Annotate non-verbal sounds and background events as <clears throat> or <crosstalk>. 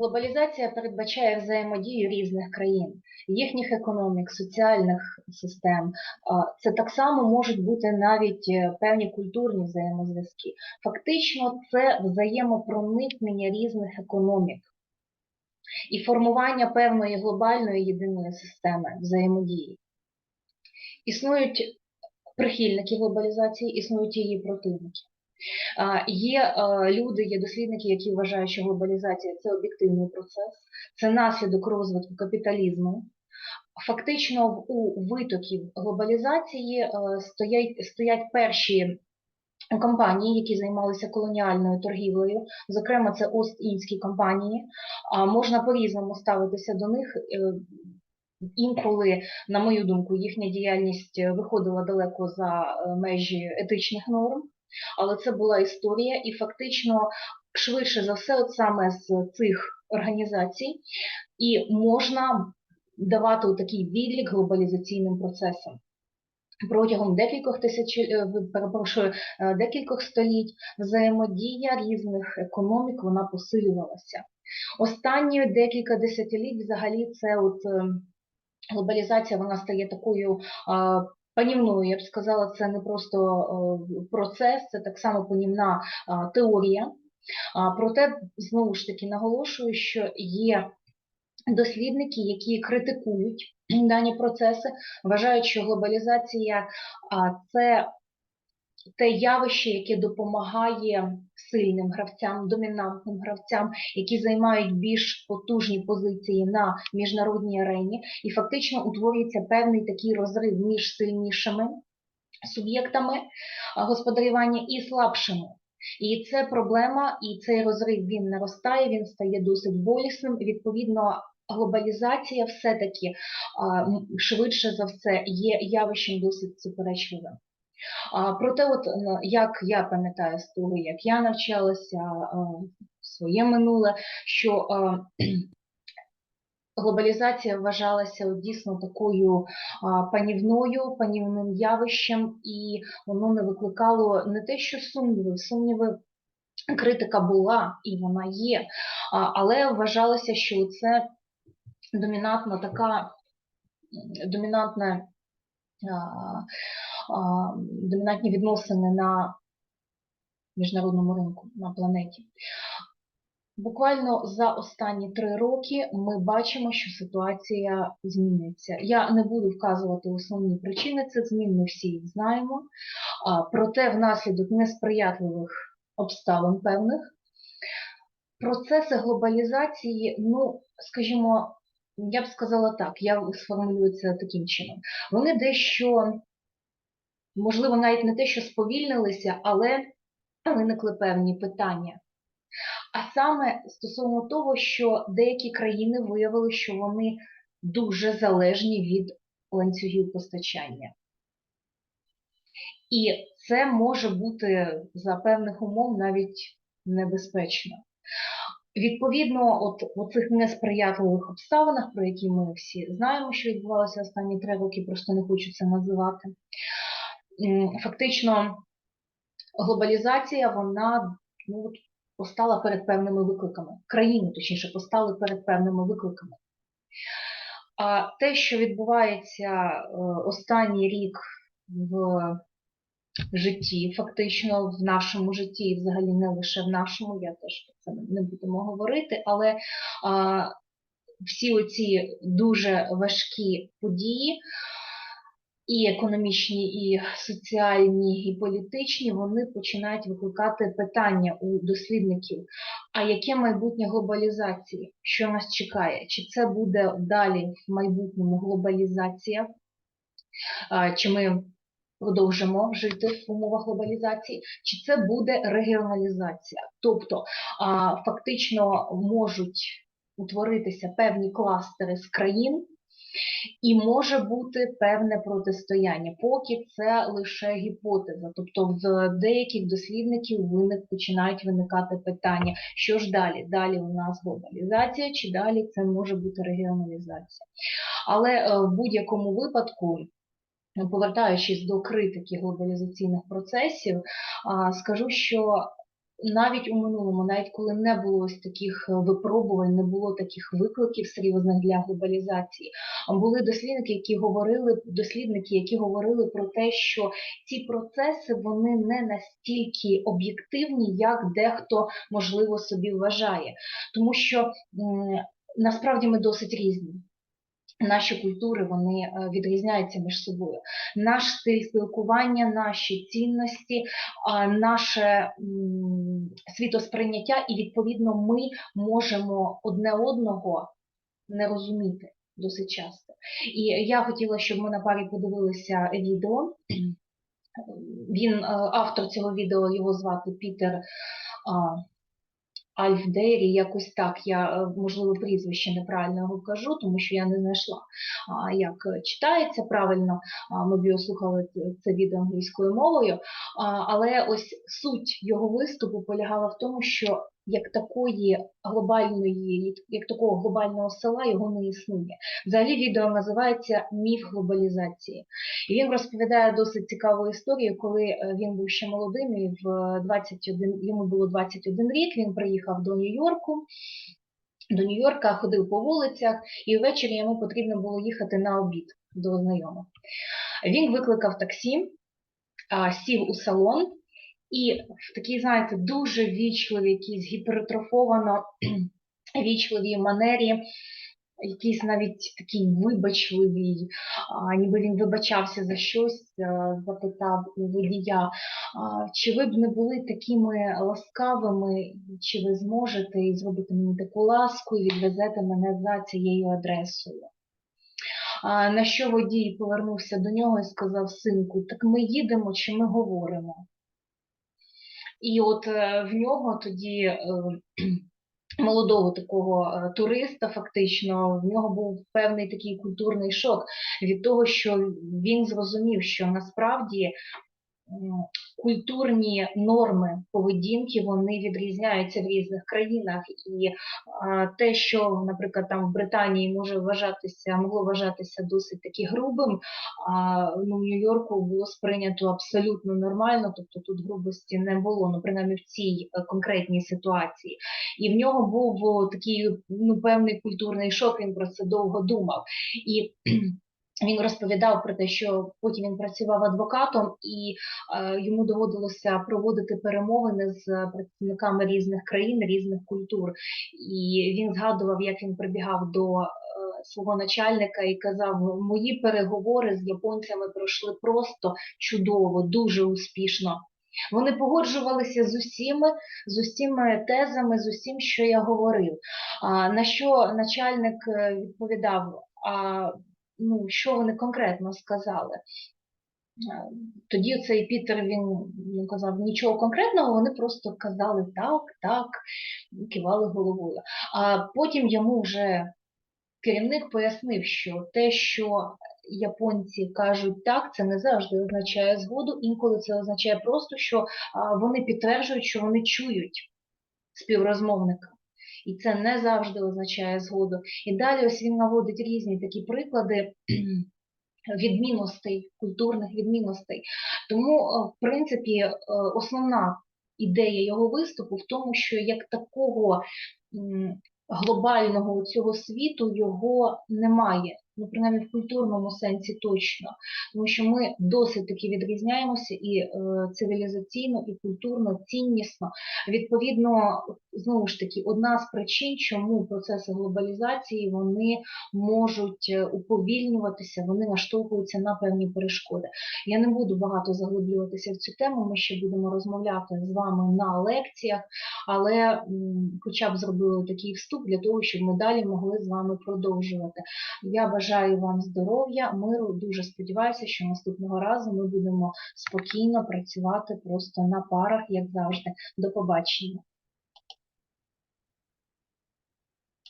Глобалізація передбачає взаємодію різних країн, їхніх економік, соціальних систем. Це так само можуть бути навіть е, певні культурні взаємозв'язки. Фактично, це взаємопроникнення різних економік і формування певної глобальної єдиної системи взаємодії. Існують прихильники глобалізації, існують її противники. Є е, люди, є дослідники, які вважають, що глобалізація це об'єктивний процес, це наслідок розвитку капіталізму. Фактично, у витоків глобалізації е, стоять, стоять перші компанії, які займалися колоніальною торгівлею, зокрема, це Ост-Індські компанії. Можна по-різному ставитися до них. Е, Інколи, на мою думку, їхня діяльність виходила далеко за межі етичних норм, але це була історія, і фактично, швидше за все, от саме з цих організацій, і можна давати такий відлік глобалізаційним процесам. Протягом декількох тисяч, е, перепрошую, е, декількох століть взаємодія різних економік вона посилювалася. Останні декілька десятиліть взагалі це от е, глобалізація вона стає такою панівною, я б сказала, це не просто е, процес, це так само панівна теорія. Проте, знову ж таки, наголошую, що є дослідники, які критикують <clears throat> дані процеси, вважають, що глобалізація це те явище, яке допомагає сильним гравцям, домінантним гравцям, які займають більш потужні позиції на міжнародній арені, і фактично утворюється певний такий розрив між сильнішими суб'єктами господарювання і слабшими. І це проблема, і цей розрив він наростає, він стає досить болісним. Відповідно, глобалізація все-таки швидше за все є явищем досить суперечливим. Проте, от як я пам'ятаю з того, як я навчалася а, своє минуле, що глобалізація вважалася дійсно такою панівною, панівним явищем, і воно не викликало не те, що сумніви, сумніви. Критика була і вона є, але вважалося, що це домінантна така домінантна домінантні відносини на міжнародному ринку на планеті. Буквально за останні три роки ми бачимо, що ситуація змінюється. Я не буду вказувати основні причини цих змін, ми всі їх знаємо. Проте, внаслідок несприятливих обставин певних, процеси глобалізації, ну, скажімо, я б сказала так, я сформулюю це таким чином. Вони дещо, можливо, навіть не те, що сповільнилися, але виникли певні питання. А саме стосовно того, що деякі країни виявили, що вони дуже залежні від ланцюгів постачання. І це може бути за певних умов навіть небезпечно. Відповідно, от у цих несприятливих обставинах, про які ми всі знаємо, що відбувалося останні три роки, просто не хочу це називати. Фактично, глобалізація, вона ну, постала перед певними викликами. Країни, точніше, постали перед певними викликами. А те, що відбувається е, останній рік в житті, фактично в нашому житті, і взагалі не лише в нашому, я теж про це не будемо говорити, але а, всі оці дуже важкі події, і економічні, і соціальні, і політичні, вони починають викликати питання у дослідників. А яке майбутнє глобалізації? Що нас чекає? Чи це буде далі в майбутньому глобалізація? Чи ми продовжимо жити в умовах глобалізації, чи це буде регіоналізація? Тобто фактично можуть утворитися певні кластери з країн, і може бути певне протистояння, поки це лише гіпотеза. Тобто в деяких дослідників виник, починають виникати питання, що ж далі? Далі у нас глобалізація, чи далі це може бути регіоналізація. Але е, в будь-якому випадку. Повертаючись до критики глобалізаційних процесів, скажу, що навіть у минулому, навіть коли не було ось таких е, випробувань, не було таких викликів серйозних для глобалізації, були дослідники, які говорили, дослідники, які говорили про те, що ці процеси вони не настільки об'єктивні, як дехто можливо собі вважає, тому що насправді ми досить різні. Наші культури вони е, відрізняються між собою. Наш стиль спілкування, наші цінності, наше світосприйняття, і відповідно ми можемо одне одного не розуміти досить часто. І я хотіла, щоб ми на парі подивилися відео. Він е, автор цього відео, його звати Пітер Альфдері, якось так. Я е, можливо прізвище неправильно кажу, тому що я не знайшла, як читається правильно. Ми б його слухали це відео англійською мовою. Але ось суть його виступу полягала в тому, що як такої глобальної, як такого глобального села його не існує. Взагалі відео називається Міф глобалізації. І він розповідає досить цікаву історію, коли е, він був ще молодим, і в 21, йому було 21 рік, він приїхав до Нью-Йорку. До Нью-Йорка ходив по вулицях, і ввечері йому потрібно було їхати на обід до знайомих. Він викликав таксі, сів у салон, і в такій, знаєте, дуже вічливій, якійсь гіпертрофовано <clears throat> вічливій манері, якийсь навіть такий вибачливий, а, ніби він вибачався за щось, а, запитав у водія, чи ви б не були такими ласкавими, чи ви зможете зробити мені таку ласку і відвезете мене за цією адресою. На що водій повернувся до нього і сказав, синку, так ми їдемо чи ми говоримо? І от е, в нього тоді е, молодого такого е, туриста, фактично, в нього був певний такий культурний шок від того, що він зрозумів, що насправді культурні норми поведінки вони відрізняються в різних країнах, і те, що, наприклад, там в Британії може вважатися, могло вважатися досить таки грубим, а ну, в Нью-Йорку було сприйнято абсолютно нормально, тобто тут грубості не було, ну принаймні в цій е, конкретній ситуації. І в нього був такий ну, певний культурний шок, він про це довго думав. І він розповідав про те, що потім він працював адвокатом, і е, йому доводилося проводити перемовини з представниками різних країн, різних культур. І він згадував, як він прибігав до е, свого начальника і казав: мої переговори з японцями пройшли просто чудово, дуже успішно. Вони погоджувалися з усіми, з усіми тезами, з усім, що я говорив. А, на що начальник е, відповідав? А ну, що вони конкретно сказали. Е, Тоді цей Пітер він, він казав нічого конкретного, вони просто казали так, так, кивали головою. А потім йому вже керівник пояснив, що те, що японці кажуть так, це не завжди означає згоду, інколи це означає просто, що вони підтверджують, що вони чують співрозмовника. І це не завжди означає згоду. І далі ось він наводить різні такі приклади <clears throat> відмінностей, культурних відмінностей. Тому, е, в принципі, е, основна ідея його виступу в тому, що як такого глобального цього світу його немає. Ну, принаймні в культурному сенсі точно, тому що ми досить таки відрізняємося і е, цивілізаційно, і культурно, ціннісно. Відповідно, знову ж таки, одна з причин, чому процеси глобалізації вони можуть е, уповільнюватися, вони наштовхуються на певні перешкоди. Я не буду багато заглиблюватися в цю тему. Ми ще будемо розмовляти з вами на лекціях, але хоча б зробили такий вступ для того, щоб ми далі могли з вами продовжувати. Я бажаю вам здоров'я, миру. Дуже сподіваюся, що наступного разу ми будемо спокійно працювати просто на парах, як завжди. До побачення.